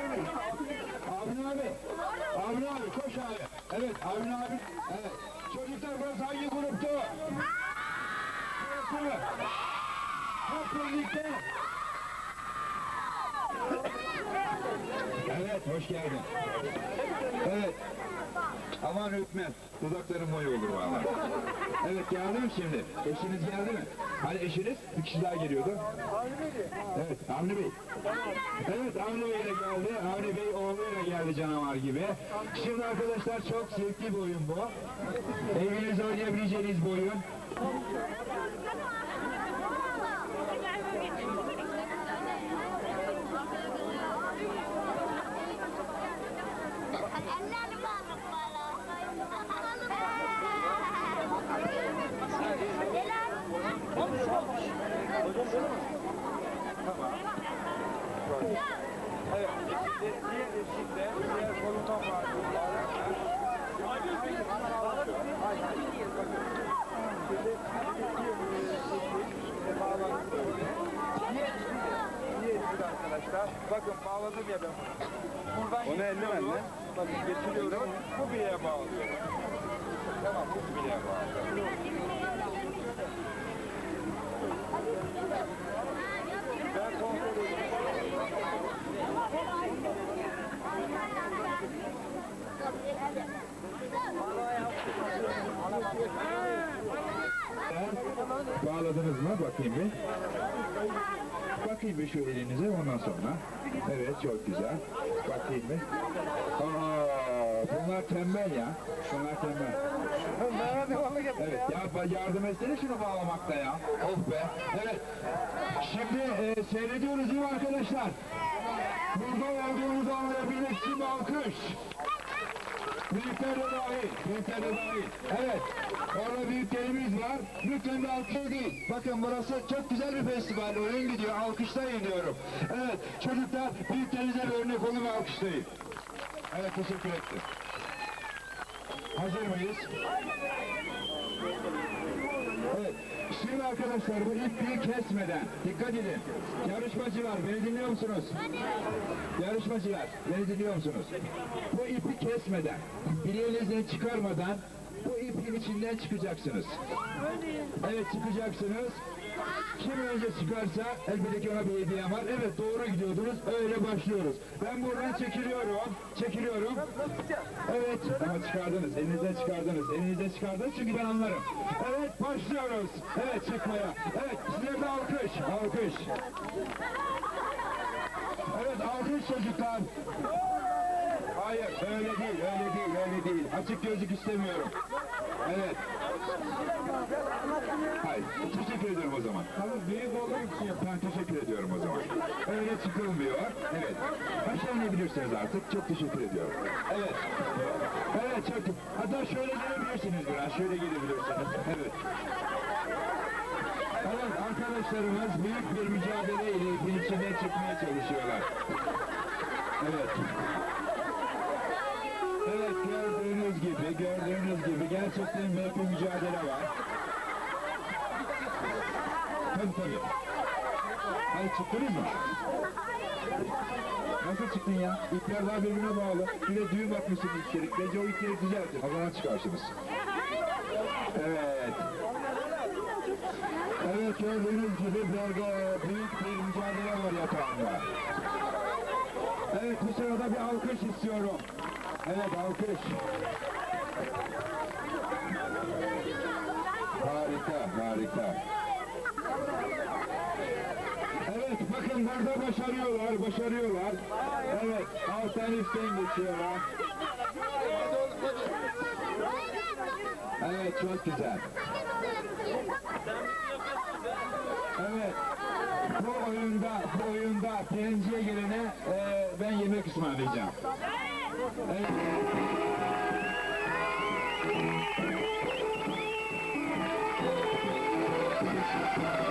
geliyor. Avni abi. Avni abi koş abi. Evet Avni abi. Evet. Çocuklar burası hangi gruptu? Burası mı? Hep birlikte. Evet hoş geldin. Evet. Aman öpmez. Dudakların boyu olur valla. Evet geldi mi şimdi? Eşiniz geldi mi? Hani eşiniz? Bir kişi daha geliyordu. Evet Avni Bey. Evet Avni Bey de geldi. Avni Bey oğluyla geldi canavar gibi. Şimdi arkadaşlar çok zevkli bir oyun bu. Evinizde oynayabileceğiniz bir oyun. Ellerini bağlı Evet. Diğer eşikte, diğer komutan var. arkadaşlar. Bakın bağladım ya ben. Buradan Onu eldivenle. Bakın geçiriyorum. Bu bileğe bağlıyorum. Tamam bu bileğe bağlıyorum. Bağladınız mı? Bakayım bir. Bakayım bir şu elinize ondan sonra. Evet çok güzel. Bakayım bir. Aa, tembel ya. Bunlar tembel. Evet ya yardım etsene şunu bağlamakta ya. Of be. Evet. Şimdi e, seyrediyoruz değil arkadaşlar? Burada olduğumuzu anlayabilmek için bir alkış. Büyükler de dahil, büyükler de dahil. Evet, orada büyüklerimiz var. Lütfen de alkış değil. Bakın burası çok güzel bir festival, oyun gidiyor. Alkışlayın diyorum. Evet, çocuklar büyüklerinize bir örnek olun ve alkışlayın. Evet, teşekkür ettim. Evet. Şimdi arkadaşlar bu ipliği kesmeden dikkat edin. Yarışmacılar beni dinliyor musunuz? Yarışmacılar beni dinliyor musunuz? Bu ipi kesmeden, bileğinizden çıkarmadan bu ipin içinden çıkacaksınız. Evet çıkacaksınız. Kim önce çıkarsa elbette ki ona bir hediyem var. Evet doğru gidiyordunuz. Öyle başlıyoruz. Ben buradan çekiliyorum. Çekiliyorum. Evet ama çıkardınız. Elinizden çıkardınız. Elinizden çıkardınız çünkü ben anlarım. Evet başlıyoruz. Evet çıkmaya. Evet size bir alkış. Alkış. Evet alkış çocuklar. Hayır öyle değil öyle değil öyle değil. Açık gözlük istemiyorum. Evet. Hayır, teşekkür ediyorum o zaman. Tamam, büyük olduğum için ben teşekkür ediyorum o zaman. Öyle çıkılmıyor. Evet. Aşağı inebilirsiniz artık. Çok teşekkür ediyorum. Evet. Evet, çok. Hatta şöyle gelebilirsiniz biraz. Şöyle gelebilirsiniz. Evet. Evet, arkadaşlarımız büyük bir mücadeleyle ipin içinden çıkmaya çalışıyorlar. Evet gördüğünüz gibi, gördüğünüz gibi gerçekten büyük bir mücadele var. Tabii tabii. Hayır çıktınız mı? Nasıl çıktın ya? İpler daha birbirine bağlı. Bir de düğüm atmışsınız içeri. Bence o ipleri düzeltin. O zaman çıkarsınız. Evet. Evet gördüğünüz gibi bölge büyük bir mücadele var yatağında. Evet bu sırada bir alkış istiyorum. Evet alkış. Harika, harika. Evet bakın burada başarıyorlar, başarıyorlar. Evet alttan üstten geçiyorlar. Evet çok güzel. Evet. Bu oyunda, bu oyunda birinciye gelene e, ben yemek ısmarlayacağım. Thank you.